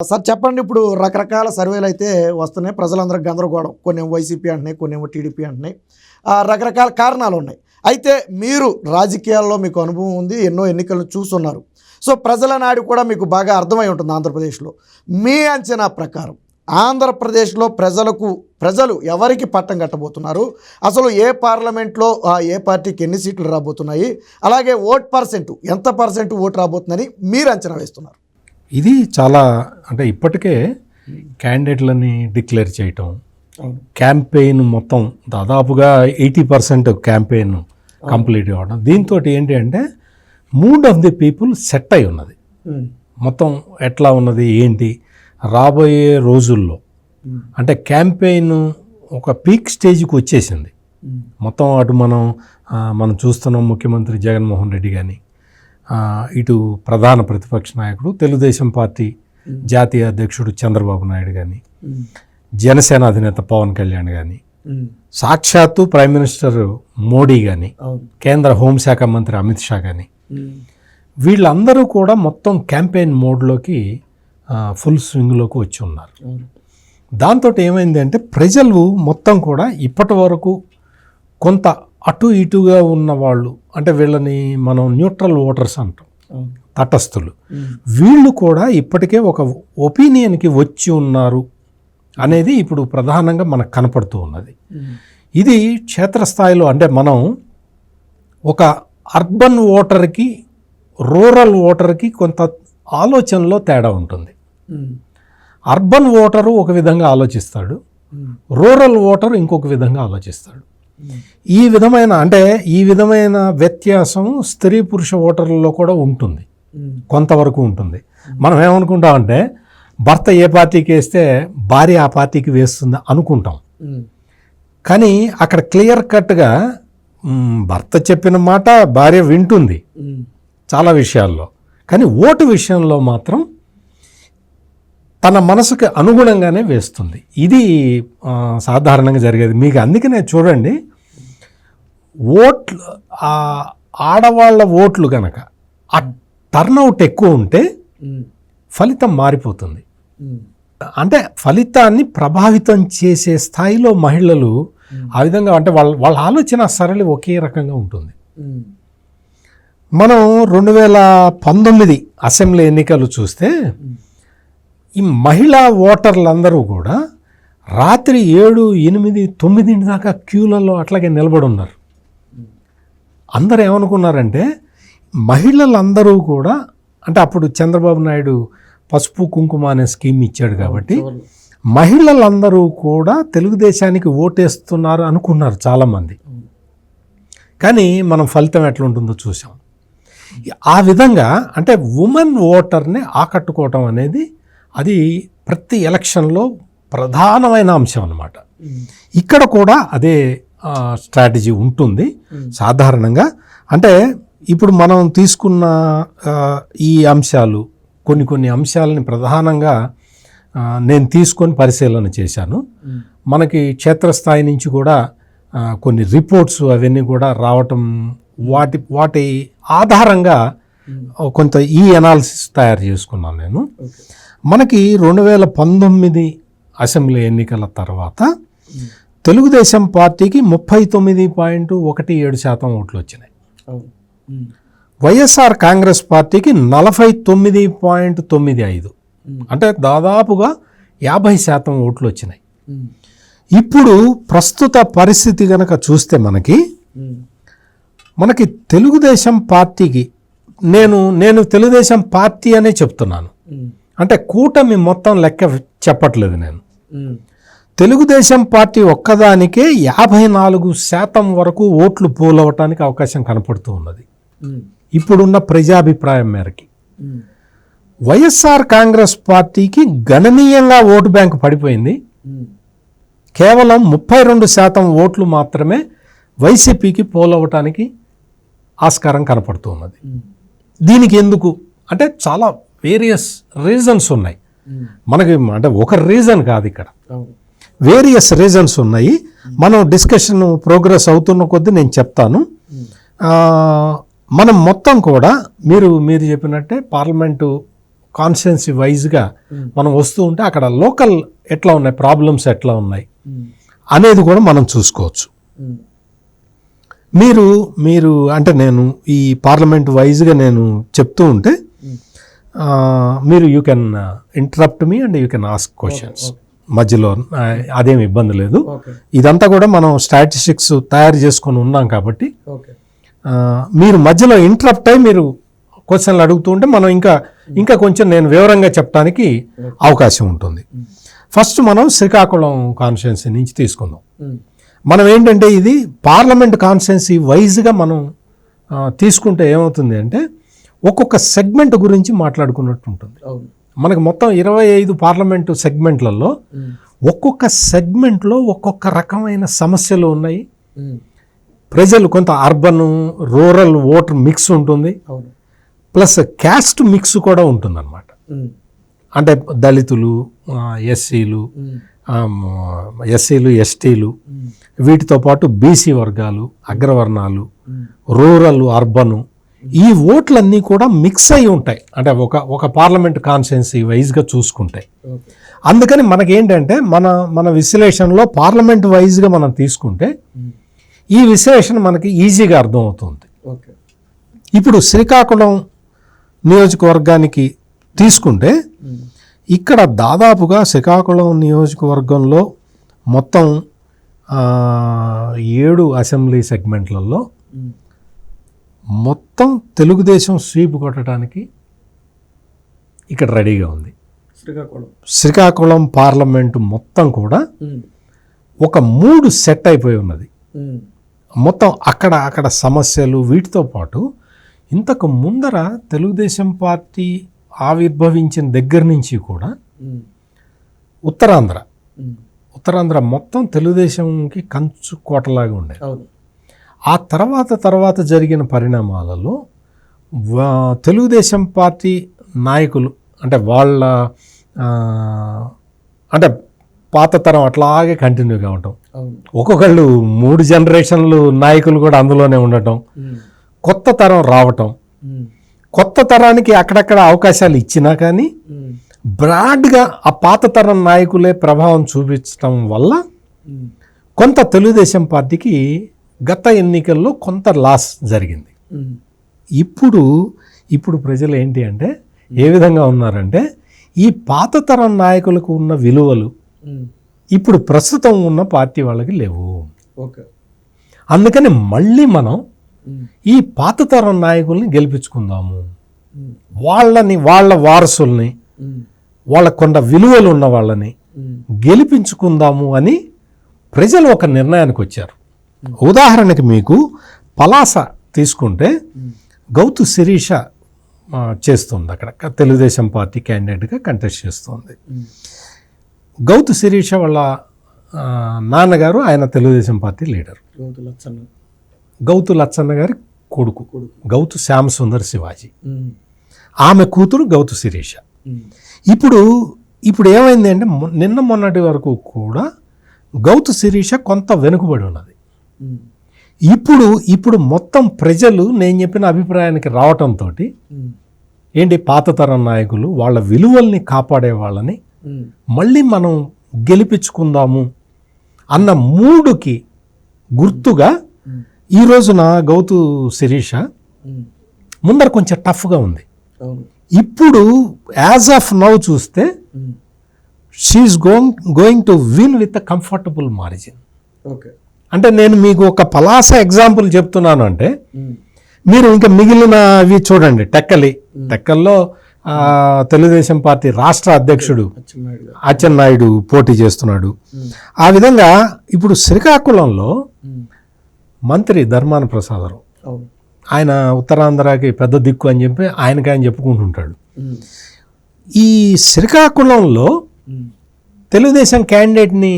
Sir చెప్పండి ఇప్పుడు రకరకాల సర్వేలు అయితే వస్తున్నాయి. ప్రజలందరూ గందరగోళం. కొన్ని వైసీపీ అంటున్నాయి కొన్ని ఏమో టీడీపీ అంటున్నాయి. ఆ, రకరకాల కారణాలు ఉన్నాయి. అయితే మీరు రాజకీయాల్లో మీకు అనుభవం ఉంది ఎన్నో ఎన్నికలను చూస్తున్నారు. సో ప్రజల నాడు కూడా మీకు బాగా అర్థమై ఉంటుంది ఆంధ్రప్రదేశ్లో. మీ అంచనా ప్రకారం ఆంధ్రప్రదేశ్లో ప్రజలకు ప్రజలు ఎవరికి పట్టం కట్టబోతున్నారు? అసలు ఏ పార్లమెంట్లో ఆ, ఏ పార్టీకి ఎన్ని సీట్లు రాబోతున్నాయి? అలాగే ఓట్ పర్సెంట్ ఎంత పర్సెంట్ ఓటు రాబోతుందని మీరు అంచనా వేస్తున్నారు? ఇది చాలా అంటే ఇప్పటికే క్యాండిడేట్లని డిక్లేర్ చేయటం క్యాంపెయిన్ మొత్తం దాదాపుగా ఎయిటీ పర్సెంట్ క్యాంపెయిన్ కంప్లీట్ అవ్వడం దీంతో ఏంటి అంటే mood of the people set అయి ఉన్నది. మొత్తం ఎట్లా ఉన్నది ఏంటి? రాబోయే రోజుల్లో అంటే క్యాంపెయిన్ ఒక పీక్ స్టేజ్కి వచ్చేసింది. మొత్తం అటు మనం మనం చూస్తున్నాం ముఖ్యమంత్రి జగన్మోహన్ రెడ్డి కానీ ఇటు ప్రధాన ప్రతిపక్ష నాయకుడు తెలుగుదేశం పార్టీ జాతీయ అధ్యక్షుడు చంద్రబాబు నాయుడు కానీ జనసేన అధినేత పవన్ కళ్యాణ్ కానీ సాక్షాత్తు ప్రైమ్ మినిస్టర్ మోడీ కానీ కేంద్ర హోంశాఖ మంత్రి అమిత్ షా కానీ వీళ్ళందరూ కూడా మొత్తం క్యాంపెయిన్ మోడ్లోకి ఫుల్ స్వింగ్లోకి వచ్చి ఉన్నారు. దాంతో ఏమైంది అంటే ప్రజలు మొత్తం కూడా ఇప్పటి వరకు కొంత అటు ఇటుగా ఉన్న వాళ్ళు అంటే వీళ్ళని మనం న్యూట్రల్ ఓటర్స్ అంటాం తటస్థులు. వీళ్ళు కూడా ఇప్పటికే ఒక ఒపీనియన్కి వచ్చి ఉన్నారు అనేది ఇప్పుడు ప్రధానంగా మనకు కనపడుతూ ఉన్నది. ఇది క్షేత్రస్థాయిలో అంటే మనం ఒక అర్బన్ ఓటర్కి రూరల్ ఓటర్కి కొంత ఆలోచనలో తేడా ఉంటుంది. అర్బన్ ఓటరు ఒక విధంగా ఆలోచిస్తాడు రూరల్ ఓటరు ఇంకొక విధంగా ఆలోచిస్తాడు. ఈ విధమైన అంటే ఈ విధమైన వ్యత్యాసం స్త్రీ పురుష ఓటర్లలో కూడా ఉంటుంది. కొంతవరకు ఉంటుంది. మనం ఏమనుకుంటామంటే భర్త ఏ పార్టీకి వేస్తే భార్య ఆ పార్టీకి వేస్తుంది అనుకుంటాం. కానీ అక్కడ క్లియర్ కట్గా భర్త చెప్పిన మాట భార్య వింటుంది. చాలా విషయాల్లో. కానీ ఓటు విషయంలో మాత్రం తన మనసుకి అనుగుణంగానే వేస్తుంది. ఇది సాధారణంగా జరిగేది. మీకు అందుకనే చూడండి ఓట్లు ఆడవాళ్ళ ఓట్లు గనక ఆ టర్నౌట్ ఎక్కువ ఉంటే ఫలితం మారిపోతుంది. అంటే ఫలితాన్ని ప్రభావితం చేసే స్థాయిలో మహిళలు ఆ విధంగా అంటే వాళ్ళ వాళ్ళ ఆలోచన సరళి ఒకే రకంగా ఉంటుంది. మనం రెండు వేల పంతొమ్మిది అసెంబ్లీ ఎన్నికలు చూస్తే ఈ మహిళా ఓటర్లందరూ కూడా రాత్రి ఏడు ఎనిమిది తొమ్మిదింటి దాకా క్యూలలో అట్లాగే నిలబడి ఉన్నారు అందరూ ఏమనుకున్నారంటే మహిళలందరూ కూడా అంటే అప్పుడు చంద్రబాబు నాయుడు పసుపు కుంకుమ అనే స్కీమ్ ఇచ్చాడు కాబట్టి మహిళలందరూ కూడా తెలుగుదేశానికి ఓటేస్తున్నారు అనుకున్నారు చాలామంది. కానీ మనం ఫలితం ఎట్లా ఉంటుందో చూసాం ఆ విధంగా అంటే ఉమెన్ ఓటర్ని ఆకట్టుకోవటం అనేది అది ప్రతి ఎలక్షన్లో ప్రధానమైన అంశం అన్నమాట. ఇక్కడ కూడా అదే స్ట్రాటజీ ఉంటుంది. సాధారణంగా అంటే ఇప్పుడు మనం తీసుకున్న ఈ అంశాలు కొన్ని కొన్ని అంశాలని ప్రధానంగా నేను తీసుకొని పరిశీలన చేశాను. మనకి క్షేత్రస్థాయి నుంచి కూడా కొన్ని రిపోర్ట్స్ అవన్నీ కూడా రావటం వాటి వాటి ఆధారంగా కొంత ఈ అనాలిసిస్ తయారు చేసుకున్నాను నేను. మనకి రెండు వేల పంతొమ్మిది అసెంబ్లీ ఎన్నికల తర్వాత తెలుగుదేశం పార్టీకి ముప్పై తొమ్మిది పాయింట్ ఒకటి ఏడు శాతం ఓట్లు వచ్చినాయి వైఎస్ఆర్ కాంగ్రెస్ పార్టీకి నలభై తొమ్మిది పాయింట్ తొమ్మిది ఐదు. అంటే దాదాపుగా యాభై శాతం ఓట్లు వచ్చినాయి ఇప్పుడు ప్రస్తుత పరిస్థితి గనక చూస్తే మనకి మనకి తెలుగుదేశం పార్టీకి నేను నేను తెలుగుదేశం పార్టీ అనే చెప్తున్నాను. అంటే కూటమి మొత్తం లెక్క చెప్పట్లేదు నేను. తెలుగుదేశం పార్టీ ఒక్కదానికే యాభై నాలుగు శాతం వరకు ఓట్లు పోలవటానికి అవకాశం కనపడుతూ ఉన్నది. ఇప్పుడున్న ప్రజాభిప్రాయం మేరకి. వైఎస్ఆర్ కాంగ్రెస్ పార్టీకి గణనీయంగా ఓటు బ్యాంక్ పడిపోయింది. కేవలం ముప్పై రెండు శాతం ఓట్లు మాత్రమే వైసీపీకి పోలవటానికి ఆస్కారం కనపడుతూ ఉన్నది. దీనికి ఎందుకు? అంటే చాలా వేరియస్ రీజన్స్ ఉన్నాయి. మనకి అంటే ఒక రీజన్ కాదు ఇక్కడ. వేరియస్ రీజన్స్ ఉన్నాయి. మనం డిస్కషన్ ప్రోగ్రెస్ అవుతున్న కొద్దీ నేను చెప్తాను. మనం మొత్తం కూడా మీరు మీరు చెప్పినట్టే పార్లమెంటు కాన్స్టిట్యున్సీ వైజ్గా మనం వస్తూ ఉంటే అక్కడ లోకల్ ఎట్లా ఉన్నాయి ప్రాబ్లమ్స్ ఎట్లా ఉన్నాయి అనేది కూడా మనం చూసుకోవచ్చు. మీరు మీరు అంటే నేను ఈ పార్లమెంట్ వైజ్గా నేను చెప్తూ ఉంటే మీరు you can interrupt me and you can ask questions మధ్యలో ఆ, అదేం ఇబ్బంది లేదు. ఇదంతా కూడా మనం స్టాటిస్టిక్స్ తయారు చేసుకొని ఉన్నాం కాబట్టి మీరు మధ్యలో ఇంటరప్ట్ అయి మీరు క్వశ్చన్లు అడుగుతూ ఉంటే మనం ఇంకా ఇంకా కొంచెం నేను వివరంగా చెప్పడానికి అవకాశం ఉంటుంది. ఫస్ట్ మనం శ్రీకాకుళం కాన్స్టిట్యున్సీ నుంచి తీసుకుందాం. మనం ఏంటంటే ఇది పార్లమెంట్ కాన్స్టిట్యున్సీ వైజ్గా మనం తీసుకుంటే ఏమవుతుంది అంటే ఒక్కొక్క సెగ్మెంట్ గురించి మాట్లాడుకున్నట్టు ఉంటుంది. మనకు మొత్తం ఇరవై ఐదు పార్లమెంటు సెగ్మెంట్లలో ఒక్కొక్క సెగ్మెంట్లో ఒక్కొక్క రకమైన సమస్యలు ఉన్నాయి. ప్రజలు కొంత అర్బన్ రూరల్ ఓటర్ మిక్స్ ఉంటుంది. ప్లస్ క్యాస్ట్ మిక్స్ కూడా ఉంటుందన్నమాట. అంటే దళితులు ఎస్సీలు ఎస్సీలు ఎస్టీలు వీటితో పాటు బీసీ వర్గాలు అగ్రవర్ణాలు రూరల్ అర్బను ఈ ఓట్లన్నీ కూడా మిక్స్ అయి ఉంటాయి. అంటే ఒక ఒక పార్లమెంట్ కాన్స్టిట్యున్సీ వైజ్గా చూసుకుంటే. ఓకే అందుకని మనకేంటంటే మన మన విశ్లేషణలో పార్లమెంట్ వైజ్గా మనం తీసుకుంటే ఈ విశ్లేషణ మనకి ఈజీగా అర్థమవుతుంది. ఓకే. ఇప్పుడు శ్రీకాకుళం నియోజకవర్గానికి తీసుకుంటే ఇక్కడ దాదాపుగా శ్రీకాకుళం నియోజకవర్గంలో మొత్తం ఏడు అసెంబ్లీ సెగ్మెంట్లలో మొత్తం తెలుగుదేశం స్వీప్ కొట్టడానికి ఇక్కడ రెడీగా ఉంది. శ్రీకాకుళం. శ్రీకాకుళం పార్లమెంటు మొత్తం కూడా ఒక మూడు సెట్ అయిపోయి ఉన్నది. మొత్తం అక్కడ అక్కడ సమస్యలు వీటితో పాటు ఇంతకు ముందర తెలుగుదేశం పార్టీ ఆవిర్భవించిన దగ్గర నుంచి కూడా ఉత్తరాంధ్ర. ఉత్తరాంధ్ర మొత్తం తెలుగుదేశంకి కంచు కోటలాగా ఉండేది. ఆ తర్వాత తర్వాత జరిగిన పరిణామాలలో తెలుగుదేశం పార్టీ నాయకులు అంటే వాళ్ళ అంటే పాత తరం అట్లాగే కంటిన్యూగా అవును. ఒక్కొక్కళ్ళు మూడు జనరేషన్లు నాయకులు కూడా అందులోనే ఉండటం. కొత్త తరం రావటం. కొత్త తరానికి అక్కడక్కడ అవకాశాలు ఇచ్చినా కానీ బ్రాడ్గా ఆ పాత తరం నాయకులే ప్రభావం చూపించటం వల్ల కొంత తెలుగుదేశం పార్టీకి గత ఎన్నికల్లో కొంత లాస్ జరిగింది. ఇప్పుడు ఇప్పుడు ప్రజలు ఏంటి అంటే ఏ విధంగా ఉన్నారంటే ఈ పాత తరం నాయకులకు ఉన్న విలువలు ఇప్పుడు ప్రస్తుతం ఉన్న పార్టీ వాళ్ళకి లేవు. ఓకే. అందుకని మళ్ళీ మనం ఈ పాత తరం నాయకుల్ని గెలిపించుకుందాము. వాళ్ళని వాళ్ళ వారసుల్ని వాళ్ళ కొంత విలువలు ఉన్న వాళ్ళని గెలిపించుకుందాము అని ప్రజలు ఒక నిర్ణయానికి వచ్చారు. ఉదాహరణకి మీకు పలాస తీసుకుంటే గౌతు శిరీష చేస్తుంది అక్కడ. తెలుగుదేశం పార్టీ క్యాండిడేట్గా కంటెస్ట్ చేస్తుంది. గౌతు శిరీష వాళ్ళ నాన్నగారు ఆయన తెలుగుదేశం పార్టీ లీడర్. గౌతు లచ్చన్న. గౌతు లచ్చన్న గారి కొడుకు. గౌతు శ్యామసుందర్ శివాజీ. ఆమె కూతురు గౌతు శిరీష. ఇప్పుడు ఇప్పుడు ఏమైంది అంటే నిన్న మొన్నటి వరకు కూడా గౌతు శిరీష కొంత వెనుకబడి ఉన్నది. ఇప్పుడు ఇప్పుడు మొత్తం ప్రజలు నేను చెప్పిన అభిప్రాయానికి రావటంతో ఏంటి పాత తరం నాయకులు వాళ్ళ విలువల్ని కాపాడే వాళ్ళని మళ్ళీ మనం గెలిపించుకుందాము అన్న మూడుకి గుర్తుగా ఈ రోజున గౌతు శిరీష ముందర కొంచెం టఫ్గా ఉంది. ఇప్పుడు యాజ్ ఆఫ్ నౌ చూస్తే she's going going to win with a comfortable margin. Okay. అంటే నేను మీకు ఒక పలాస ఎగ్జాంపుల్ చెప్తున్నాను అంటే మీరు ఇంకా మిగిలిన అవి చూడండి. టెక్కలి. టెక్కల్లో తెలుగుదేశం పార్టీ రాష్ట్ర అధ్యక్షుడు అచ్చెన్నాయుడు పోటీ చేస్తున్నాడు. ఆ విధంగా ఇప్పుడు శ్రీకాకుళంలో మంత్రి ధర్మాన ప్రసాదరావు. ఆయన ఉత్తరాంధ్రకి పెద్ద దిక్కు అని చెప్పి ఆయనకి ఆయన చెప్పుకుంటుంటాడు. ఈ శ్రీకాకుళంలో తెలుగుదేశం క్యాండిడేట్ని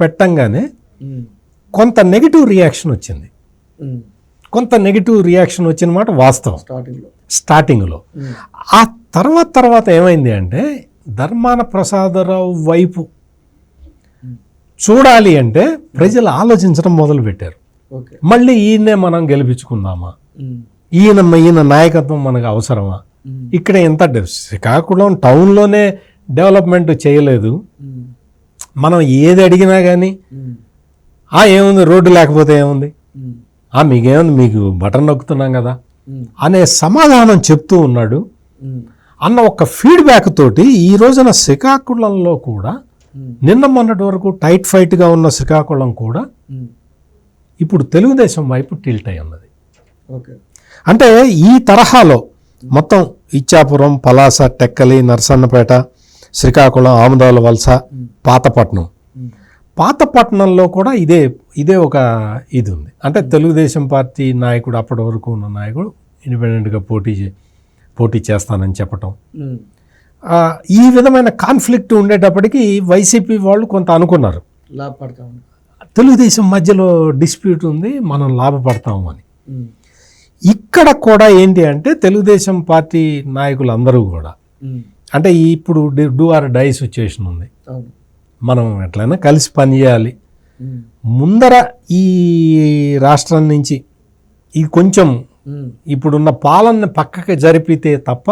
పెట్టంగానే కొంత నెగిటివ్ రియాక్షన్ వచ్చింది. కొంత నెగిటివ్ రియాక్షన్ వచ్చిన మాట వాస్తవం. స్టార్టింగ్లో. స్టార్టింగ్లో. ఆ తర్వాత తర్వాత ఏమైంది అంటే ధర్మాన ప్రసాదరావు వైపు చూడాలి అంటే ప్రజలు ఆలోచించడం మొదలుపెట్టారు. మళ్ళీ ఈయన్నే మనం గెలిపించుకుందామా? ఈయన ఈయన నాయకత్వం మనకు అవసరమా? ఇక్కడ ఎంత శ్రీకాకుళం టౌన్లోనే డెవలప్మెంట్ చేయలేదు. మనం ఏది అడిగినా కానీ ఆ ఏముంది? రోడ్డు లేకపోతే ఏముంది? ఆ మీకేముంది? మీకు బటన్ నొక్కుతున్నాం కదా. అనే సమాధానం చెప్తూ ఉన్నాడు. అన్న ఒక ఫీడ్బ్యాక్ తోటి ఈ రోజున శ్రీకాకుళంలో కూడా నిన్న మొన్నటి వరకు టైట్ ఫైట్గా ఉన్న శ్రీకాకుళం కూడా ఇప్పుడు తెలుగుదేశం వైపు టిల్ట్ అయి ఉన్నది. ఓకే. అంటే ఈ తరహాలో మొత్తం ఇచ్చాపురం పలాస టెక్కలి నరసన్నపేట శ్రీకాకుళం ఆముదాల వలస పాతపట్నం పాతపట్నంలో కూడా ఇదే ఇదే ఒక ఇది ఉంది అంటే తెలుగుదేశం పార్టీ నాయకుడు అప్పటి వరకు ఉన్న నాయకుడు ఇండిపెండెంట్గా పోటీ చే- పోటీ చేస్తానని చెప్పటం. ఈ విధమైన కాన్ఫ్లిక్ట్ ఉండేటప్పటికి వైసీపీ వాళ్ళు కొంత అనుకున్నారు. లాభపడతా తెలుగుదేశం మధ్యలో డిస్ప్యూట్ ఉంది మనం లాభపడతాము అని. ఇక్కడ కూడా ఏంటి అంటే తెలుగుదేశం పార్టీ నాయకులందరూ కూడా అంటే ఇప్పుడు డూ ఆర్ డై సిచ్యుయేషన్ ఉంది మనం ఎట్లయినా కలిసి పనిచేయాలి. ముందర ఈ రాష్ట్రం నుంచి ఇది కొంచెం ఇప్పుడున్న పాలన పక్కకి జరిపితే తప్ప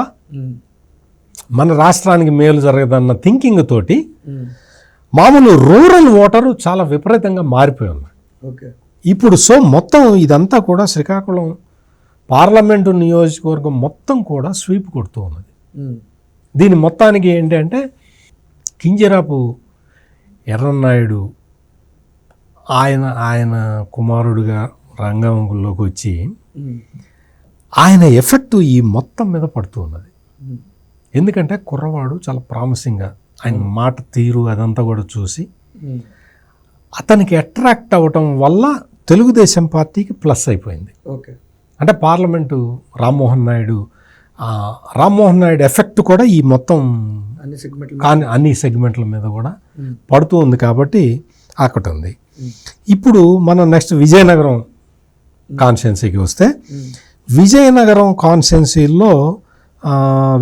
మన రాష్ట్రానికి మేలు జరగదన్న థింకింగ్ తోటి మామూలు రూరల్ ఓటరు చాలా విపరీతంగా మారిపోయి ఉన్నాడు ఓకే. ఇప్పుడు సో మొత్తం ఇదంతా కూడా శ్రీకాకుళం పార్లమెంటు నియోజకవర్గం మొత్తం కూడా స్వీప్ కొడుతూ ఉన్నది. దీని మొత్తానికి ఏంటంటే కింజరాపు ఎర్రన్నాయుడు ఆయన ఆయన కుమారుడుగా రంగంలోకి వచ్చి ఆయన ఎఫెక్ట్ ఈ మొత్తం మీద పడుతూ ఉన్నది. ఎందుకంటే కుర్రవాడు చాలా ప్రామిసింగ్గా ఆయన మాట తీరు అదంతా కూడా చూసి అతనికి అట్రాక్ట్ అవ్వటం వల్ల తెలుగుదేశం పార్టీకి ప్లస్ అయిపోయింది. ఓకే. అంటే పార్లమెంటు రామ్మోహన్ నాయుడు రామ్మోహన్ నాయుడు ఎఫెక్ట్ కూడా ఈ మొత్తం అన్ని సెగ్మెంట్లు అన్ని సెగ్మెంట్ల మీద కూడా పడుతూ ఉంది కాబట్టి అక్కడ ఉంది. ఇప్పుడు మనం నెక్స్ట్ విజయనగరం కాన్స్టిట్యున్సీకి వస్తే విజయనగరం కాన్స్టిట్యున్సీలో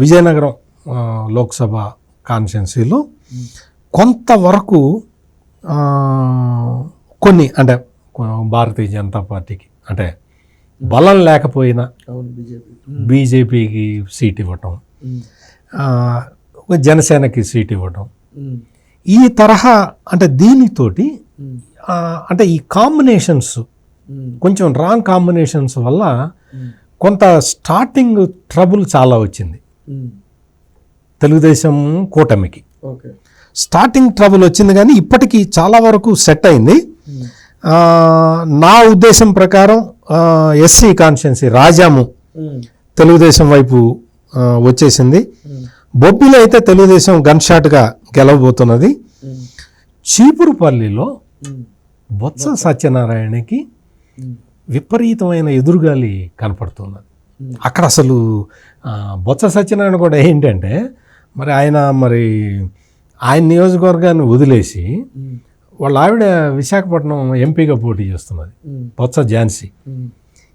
విజయనగరం లోక్సభ కాన్స్టిట్యున్సీలో కొంతవరకు కొన్ని అంటే భారతీయ జనతా పార్టీకి అంటే బలం లేకపోయినా బీజేపీకి సీట్ ఇవ్వటం. జనసేనకి సీట్ ఇవ్వటం ఈ తరహా అంటే దీనితోటి అంటే ఈ కాంబినేషన్స్ కొంచెం రాంగ్ కాంబినేషన్స్ వల్ల కొంత స్టార్టింగ్ ట్రబుల్ చాలా వచ్చింది. తెలుగుదేశం కూటమికి. ఓకే. స్టార్టింగ్ ట్రబుల్ వచ్చింది కానీ ఇప్పటికీ చాలా వరకు సెట్ అయింది. నా ఉద్దేశం ప్రకారం ఎస్సీ కాన్స్టిట్యున్సీ రాజాము తెలుగుదేశం వైపు వచ్చేసింది. బొబ్బిలో అయితే తెలుగుదేశం గన్ షాట్గా గెలవబోతున్నది. చీపురుపల్లిలో బొత్స సత్యనారాయణకి విపరీతమైన ఎదురుగాలి కనపడుతున్నది. అక్కడ అసలు బొత్స సత్యనారాయణ కూడా ఏంటంటే మరి ఆయన మరి ఆయన నియోజకవర్గాన్ని వదిలేసి వాళ్ళ ఆవిడ విశాఖపట్నం ఎంపీగా పోటీ చేస్తున్నది బొత్స ఝాన్సీ.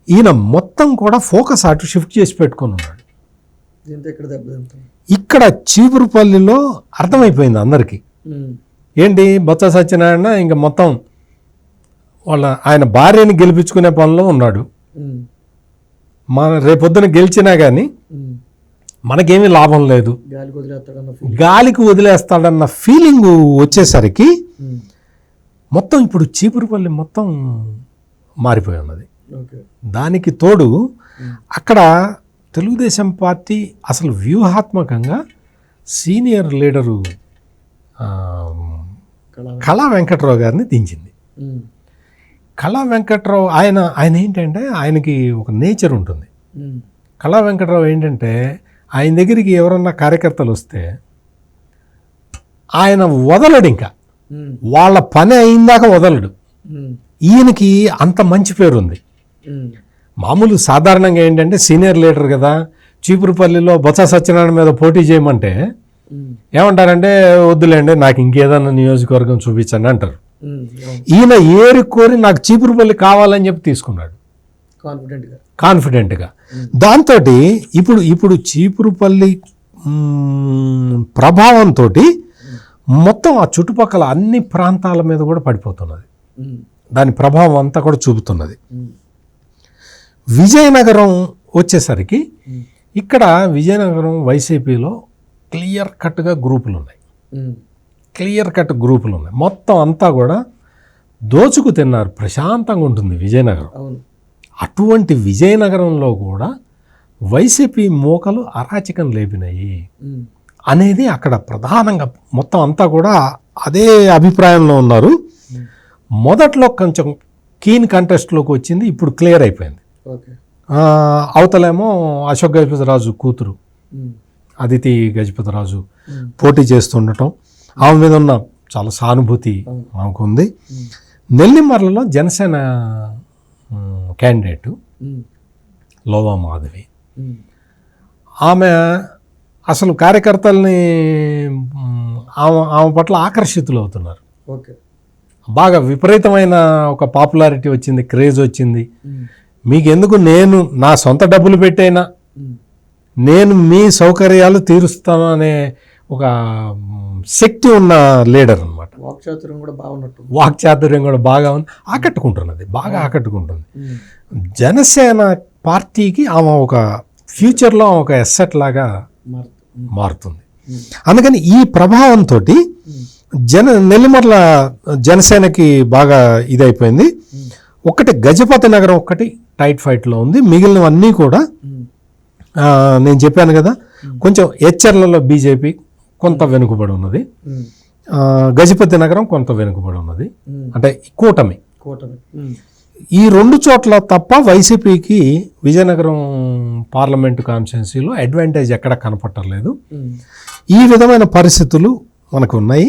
ఈయన మొత్తం కూడా ఫోకస్ అటు షిఫ్ట్ చేసి పెట్టుకొని ఉన్నాడు. దీంతో ఇక్కడ ఇక్కడ చీపురుపల్లిలో అర్థమైపోయింది అందరికీ. ఏంటి? బొత్స సత్యనారాయణ ఇంకా మొత్తం వాళ్ళ ఆయన భార్యని గెలిపించుకునే పనిలో ఉన్నాడు. మన రేపొద్దున గెలిచినా కానీ మనకేమీ లాభం లేదు. గాలికి వదిలేస్తాడన్న ఫీలింగ్ వచ్చేసరికి మొత్తం ఇప్పుడు చీపురుపల్లి మొత్తం మారిపోయి ఉన్నది. ఓకే. దానికి తోడు అక్కడ తెలుగుదేశం పార్టీ అసలు వ్యూహాత్మకంగా సీనియర్ లీడరు కళా వెంకట్రావు గారిని దించింది. కళా వెంకట్రావు ఆయన ఆయన ఏంటంటే ఆయనకి ఒక నేచర్ ఉంటుంది. కళా వెంకట్రావు ఏంటంటే ఆయన దగ్గరికి ఎవరన్నా కార్యకర్తలు వస్తే ఆయన వదలడు ఇంకా. వాళ్ళ పని అయిందాక వదలడు. ఈయనకి అంత మంచి పేరు ఉంది మామూలు సాధారణంగా ఏంటంటే సీనియర్ లీడర్ కదా చీపురుపల్లిలో బొత్స సత్యనారాయణ మీద పోటీ చేయమంటే ఏమంటారంటే వద్దులేండి నాకు ఇంకేదన్నా నియోజకవర్గం చూపించండి అంటారు. ఈయన ఏరి కోరి నాకు చీపురుపల్లి కావాలని చెప్పి తీసుకున్నాడు. కాన్ఫిడెంట్గా కాన్ఫిడెంట్గా దాంతో ఇప్పుడు ఇప్పుడు చీపురుపల్లి ప్రభావంతో మొత్తం ఆ చుట్టుపక్కల అన్ని ప్రాంతాల మీద కూడా పడిపోతున్నది. దాని ప్రభావం అంతా కూడా చూపుతున్నది. విజయనగరం వచ్చేసరికి ఇక్కడ విజయనగరం వైసీపీలో క్లియర్ కట్గా గ్రూపులు ఉన్నాయి. క్లియర్ కట్ గ్రూపులు ఉన్నాయి మొత్తం అంతా కూడా దోచుకు తిన్నారు ప్రశాంతంగా ఉంటుంది విజయనగరం. అటువంటి విజయనగరంలో కూడా వైసీపీ మూకలు అరాచకం లేపినాయి. అనేది అక్కడ ప్రధానంగా మొత్తం అంతా కూడా అదే అభిప్రాయంలో ఉన్నారు. మొదట్లో కొంచెం కీన్ కంటెస్ట్లోకి వచ్చింది ఇప్పుడు క్లియర్ అయిపోయింది. అవతలేమో అశోక్ గజపతిరాజు కూతురు. అదితి గజపతిరాజు. పోటీ చేస్తుండటం ఆమె మీద ఉన్న చాలా సానుభూతి ఆమెకు ఉంది నెల్లిమర్లలో జనసేన క్యాండిడేటు. లోవా మాధవి. ఆమె అసలు కార్యకర్తల్ని ఆమె ఆమె పట్ల ఆకర్షితులు అవుతున్నారు ఓకే బాగా విపరీతమైన ఒక పాపులారిటీ వచ్చింది క్రేజ్ వచ్చింది. మీకెందుకు నేను నా సొంత డబ్బులు పెట్టైనా. నేను మీ సౌకర్యాలు తీరుస్తాను అనే ఒక శక్తి ఉన్న లీడర్ అనమాట వాక్చాతుర్యం కూడా బాగున్నట్టు వాక్చాతుర్యం కూడా బాగా ఉంది ఆకట్టుకుంటున్నది బాగా ఆకట్టుకుంటుంది. జనసేన పార్టీకి ఆమె ఒక ఫ్యూచర్లో ఆమె ఒక ఎస్సెట్ లాగా. మారుతుంది. అందుకని ఈ ప్రభావంతో జన నెల్లిమర్ల జనసేనకి బాగా ఇదైపోయింది. ఒకటి గజపతి నగరం ఒక్కటి టైట్ ఫైట్లో ఉంది. మిగిలినవన్నీ కూడా నేను చెప్పాను కదా కొంచెం హెచ్చర్లలో బీజేపీ కొంత వెనుకబడి ఉన్నది. గజపతి నగరం కొంత వెనుకబడి ఉన్నది. అంటే కూటమి. కూటమి. ఈ రెండు చోట్ల తప్ప వైసీపీకి విజయనగరం పార్లమెంటు కాన్స్టిట్యున్సీలో అడ్వాంటేజ్ ఎక్కడ కనపట్టలేదు. ఈ విధమైన పరిస్థితులు మనకు ఉన్నాయి.